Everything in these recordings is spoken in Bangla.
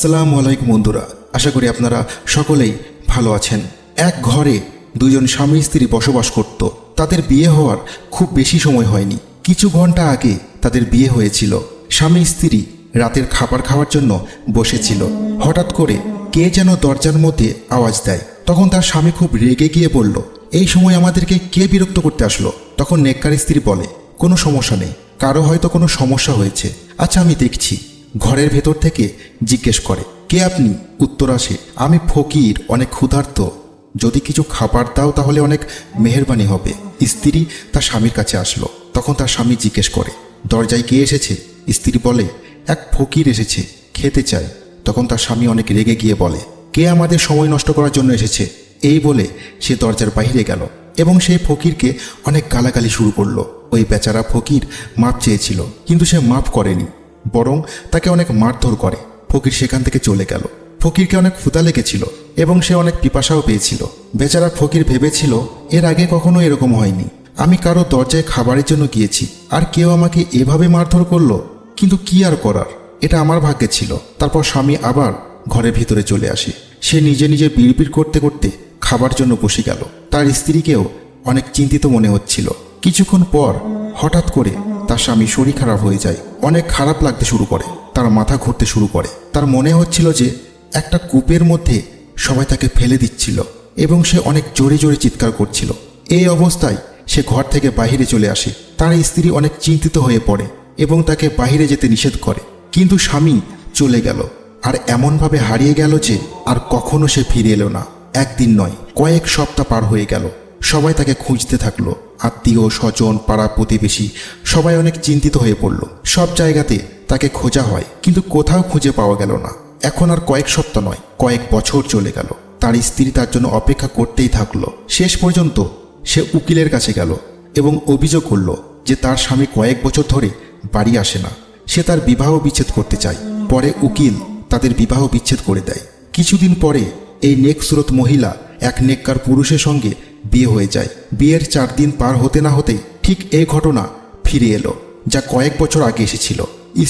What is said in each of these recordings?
আসসালামু আলাইকুম বন্ধুরা, আশা করি আপনারা সকলেই ভালো আছেন। এক ঘরে দুজন স্বামী স্ত্রী বসবাস করত, তাদের বিয়ে হওয়ার খুব বেশি সময় হয়নি। কিছু ঘণ্টা আগে তাদের বিয়ে হয়েছিল। স্বামী স্ত্রী রাতের খাবার খাওয়ার জন্য বসেছিল। হঠাৎ করে কে যেন দরজার মধ্যে আওয়াজ দেয়। তখন তার স্বামী খুব রেগে গিয়ে বলল, এই সময় আমাদেরকে কে বিরক্ত করতে আসলো? তখন নেককার স্ত্রী বলে, কোনো সমস্যা নেই, কারও হয়তো কোনো সমস্যা হয়েছে। আচ্ছা আমি দেখছি। ঘরের ভেতর থেকে জিজ্ঞেস করে, কে আপনি? উত্তর আসে, আমি ফকির, অনেক ক্ষুধার্ত। যদি কিছু খাবার দাও তাহলে অনেক মেহরবানি হবে। স্ত্রী তার স্বামীর কাছে আসলো। তখন তার স্বামী জিজ্ঞেস করে, দরজায় কে এসেছে? স্ত্রী বলে, এক ফকির এসেছে, খেতে চায় তখন তার স্বামী অনেক রেগে গিয়ে বলে, কে আমাদের সময় নষ্ট করার জন্য এসেছে? এই বলে সে দরজার বাইরে গেল এবং সেই ফকিরকে অনেক গালাগালি শুরু করল। ওই বেচারা ফকির মাপ চেয়েছিল, কিন্তু সে মাপ করেনি। বরং তাকে অনেক মারধর করে। ফকির সেখান থেকে চলে গেল। ফকিরকে অনেক ক্ষুদা লেগেছিল এবং সে অনেক পিপাসাও পেয়েছিল। বেচারা ফকির ভেবেছিল, এর আগে কখনো এরকম হয়নি। আমি কারও দরজায় খাবারের জন্য গিয়েছি, আর কেউ আমাকে এভাবে মারধর করল? কিন্তু কি আর করার? এটা আমার ভাগ্যে ছিল। তারপর স্বামী আবার ঘরের ভিতরে চলে আসে। সে নিজে নিজে বিড়বিড় করতে করতে খাবার জন্য বসে গেল। তার স্ত্রীকেও অনেক চিন্তিত মনে হচ্ছিল। কিছুক্ষণ পর হঠাৎ করে তার স্বামী শরীর খারাপ হয়ে যায়, অনেক খারাপ লাগতে শুরু করে, তার মাথা ঘুরতে শুরু করে। তার মনে হচ্ছিল যে একটা কূপের মধ্যে সবাই তাকে ফেলে দিচ্ছিল এবং সে অনেক জোরে জোরে চিৎকার করছিল। এই অবস্থায় সে ঘর থেকে বাইরে চলে আসে। তার স্ত্রী অনেক চিন্তিত হয়ে পড়ে এবং তাকে বাইরে যেতে নিষেধ করে। কিন্তু স্বামী চলে গেল আর এমনভাবে হারিয়ে গেল যে আর কখনো সে ফিরে এলো না। একদিন নয়, কয়েক সপ্তাহ পার হয়ে গেল। সবাই তাকে খুঁজতে থাকল। আত্মীয় স্বজন, পাড়া প্রতিবেশী সবাই অনেক চিন্তিত হয়ে পড়ল। সব জায়গাতে তাকে খোঁজা হয়, কিন্তু কোথাও খুঁজে পাওয়া গেল না। এখন আর কয়েক সপ্তাহ নয়, কয়েক বছর চলে গেল। তার স্ত্রী তার জন্য অপেক্ষা করতেই থাকল। শেষ পর্যন্ত সে উকিলের কাছে গেল এবং অভিযোগ করল যে তার স্বামী কয়েক বছর ধরে বাড়ি আসে না। সে তার বিবাহ বিচ্ছেদ করতে চায়। পরে উকিল তাদের বিবাহ বিচ্ছেদ করে দেয়। কিছুদিন পরে এই নেকসুরত মহিলা এক নেককার পুরুষের সঙ্গে বিয়ে হয়ে যায়। বিয়ের চার দিন পার হতে না হতেই ঠিক এই ঘটনা ফিরে এলো, যা কয়েক বছর আগে এসেছিল।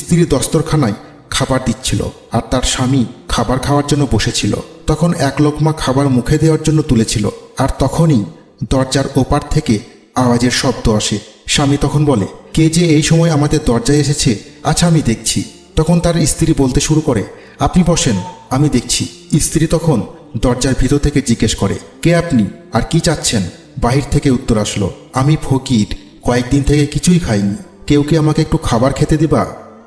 স্ত্রী দস্তরখানায় খাবার দিচ্ছিল আর তার স্বামী খাবার খাওয়ার জন্য বসেছিল। তখন এক লোকমা খাবার মুখে দেওয়ার জন্য তুলেছিল আর তখনই দরজার ওপার থেকে আওয়াজের শব্দ আসে। স্বামী তখন বলে, কে যে এই সময় আমাদের দরজায় এসেছে? আচ্ছা আমি দেখছি। তখন তার স্ত্রী বলতে শুরু করে, আপনি বসেন, আমি দেখছি। স্ত্রী তখন দরজার ভিতর থেকে জিজ্ঞেস করে, কে আপনি? আর কি চাচ্ছেন? বাহির থেকে উত্তর আসলো, আমি ফকির। কয়েকদিন থেকে কিছুই খাইনি। কেউ কি আমাকে একটু খাবার খেতে দিবা?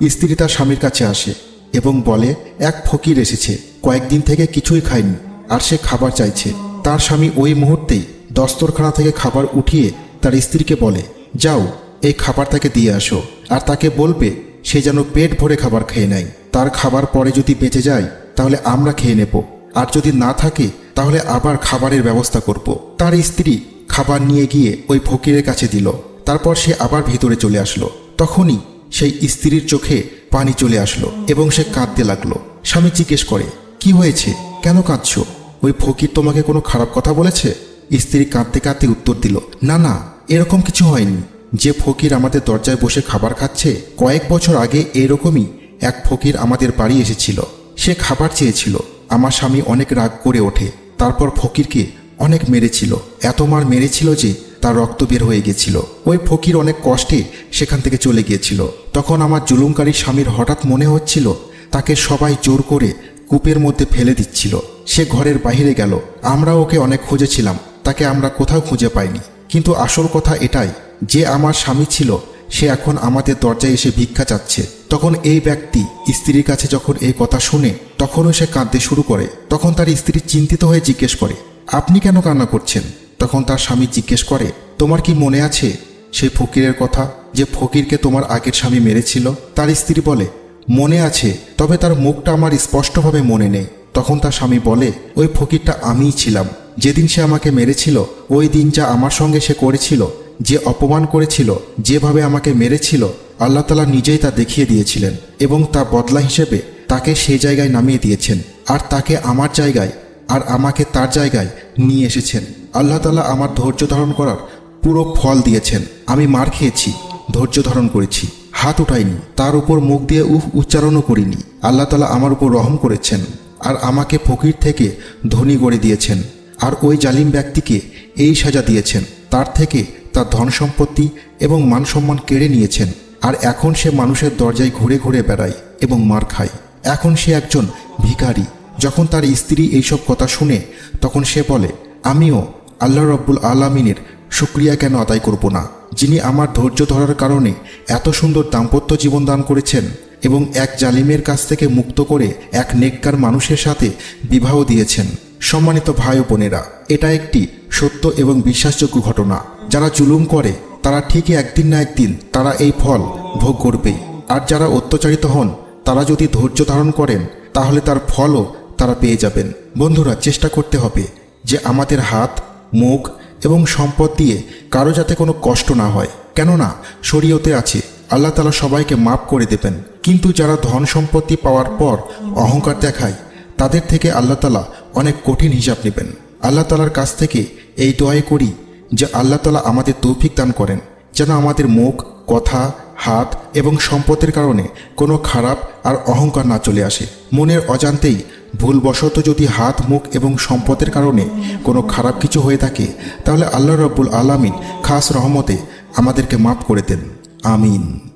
স্ত্রী তার স্বামীর কাছে আসে এবং বলে, এক ফকির এসেছে। কয়েকদিন থেকে কিছুই খায়নি আর সে খাবার চাইছে। তার স্বামী ওই মুহূর্তেই দস্তরখানা থেকে খাবার উঠিয়ে তার স্ত্রীকে বলে, যাও, এই খাবার তাকে দিয়ে আসো। আর তাকে বলবে, সে যেন পেট ভরে খাবার খেয়ে নেয়। তার খাবার পরে যদি বেঁচে যায়, তাহলে আমরা খেয়ে নেব। আর যদি না থাকে, তাহলে আবার খাবারের ব্যবস্থা করব। তার স্ত্রী খাবার নিয়ে গিয়ে ওই ফকিরের কাছে দিল। তারপর সে আবার ভিতরে চলে আসলো। তখনই সেই স্ত্রীর চোখে পানি চলে আসলো এবং সে কাঁদতে লাগল। স্বামী জিজ্ঞেস করে, কি হয়েছে? কেন কাঁদছো? ওই ফকির তোমাকে কোনো খারাপ কথা বলেছে? স্ত্রী কাঁদতে কাঁদতে উত্তর দিল, না না, এরকম কিছু হয়নি। যে ফকির আমাদের দরজায় বসে খাবার খাচ্ছে, কয়েক বছর আগে এরকমই এক ফকির আমাদের বাড়ি এসেছিল। সে খাবার চেয়েছিল। আমার স্বামী অনেক রাগ করে ওঠে। তারপর ফকিরকে অনেক মেরেছিল। এত মার মেরেছিল যে তার রক্ত বের হয়ে গেছিল। ওই ফকির অনেক কষ্টে সেখান থেকে চলে গিয়েছিল। তখন আমার জুলুমকারী স্বামীর হঠাৎ মনে হচ্ছিল, তাকে সবাই জোর করে কূপের মধ্যে ফেলে দিচ্ছিল। সে ঘরের বাইরে গেল। আমরা ওকে অনেক খুঁজেছিলাম। তাকে আমরা কোথাও খুঁজে পাইনি। কিন্তু আসল কথা এটাই, যে আমার স্বামী ছিল, সে এখন আমাদের দরজায় এসে ভিক্ষা চাচ্ছে। তখন এই ব্যক্তি স্ত্রীর কাছে যখন এই কথা শুনে, তখনও সে কাঁদতে শুরু করে। তখন তার স্ত্রী চিন্তিত হয়ে জিজ্ঞেস করে, আপনি কেন কান্না করছেন? তখন তার স্বামী জিজ্ঞেস করে, তোমার কি মনে আছে সেই ফকিরের কথা, যে ফকিরকে তোমার আগের স্বামী মেরেছিল? তার স্ত্রী বলে, মনে আছে, তবে তার মুখটা আমার স্পষ্টভাবে মনে নেই। তখন তার স্বামী বলে, ওই ফকিরটা আমিই ছিলাম। যেদিন সে আমাকে মেরেছিল, ওই দিন যা আমার সঙ্গে সে করেছিল, যে অপমান করেছিল, যেভাবে আমাকে মেরেছিল আল্লাহ তালা নিজেই তা দেখিয়ে দিয়েছিলেন এবং তা বদলা হিসেবে তাকে সেই জায়গায় নামিয়ে দিয়েছেন আর তাকে আমার জায়গায় আর আমাকে তার জায়গায় নিয়ে এসেছেন। আল্লাহ তালা আমার ধৈর্য ধারণ করার পুরো ফল দিয়েছেন। আমি মার খেয়েছি, ধৈর্য ধারণ করেছি, হাত উঠাইনি, তার উপর মুখ দিয়ে উফ উচ্চারণও করিনি। আল্লাহ তালা আমার উপর রহম করেছেন আর আমাকে ফকির থেকে ধনী গড়ে দিয়েছেন আর ওই জালিম ব্যক্তিকে এই সাজা দিয়েছেন। তার থেকে তার ধন সম্পত্তি এবং মান সম্মান কেড়ে নিয়েছেন। আর এখন সে মানুষের দরজায় ঘুরে ঘুরে বেড়ায় এবং মার খায়। এখন সে একজন ভিখারি। যখন তার স্ত্রী এইসব কথা শুনে, তখন সে বলে, আমিও আল্লাহ রব্বুল আলমিনের শুক্রিয়া কেন আদায় করব না? যিনি আমার ধৈর্য ধরার কারণে এত সুন্দর দাম্পত্য জীবন দান করেছেন এবং এক জালিমের কাছ থেকে মুক্ত করে এক নেককার মানুষের সাথে বিবাহ দিয়েছেন। সম্মানিত ভাই বোনেরা, এটা একটি সত্য এবং বিশ্বাসযোগ্য ঘটনা। যারা জুলুম করে তারা ঠিকই একদিন না একদিন তারা এই ফল ভোগ করবেই আর যারা অত্যাচারিত হন, তারা যদি ধৈর্য ধারণ করেন, তাহলে তার ফলও তারা পেয়ে যাবেন। বন্ধুরা, চেষ্টা করতে হবে যে আমাদের হাত, মুখ এবং সম্পদ দিয়ে কারও যাতে কোনো কষ্ট না হয়। কেননা, শরীয়তে আছে, আল্লাহ তালা সবাইকে মাফ করে দেবেন। কিন্তু যারা ধন সম্পত্তি পাওয়ার পর অহংকার দেখায়, তাদের থেকে আল্লাহ তালা অনেক কঠিন হিসাব নেবেন। আল্লাহ তালার কাছ থেকে এই দোয়াই করি যে আল্লাহ তালা আমাদের তৌফিক দান করেন, যেন আমাদের মুখ, কথা, হাত এবং সম্পদের কারণে কোনো খারাপ আর অহংকার না চলে আসে। মনের অজান্তেই ভুলবশত যদি হাত, মুখ এবং সম্পদের কারণে কোনো খারাপ কিছু হয়ে থাকে, তাহলে আল্লাহ রব্বুল আলামিন খাস রহমতে আমাদেরকে মাফ করে দেন। আমিন।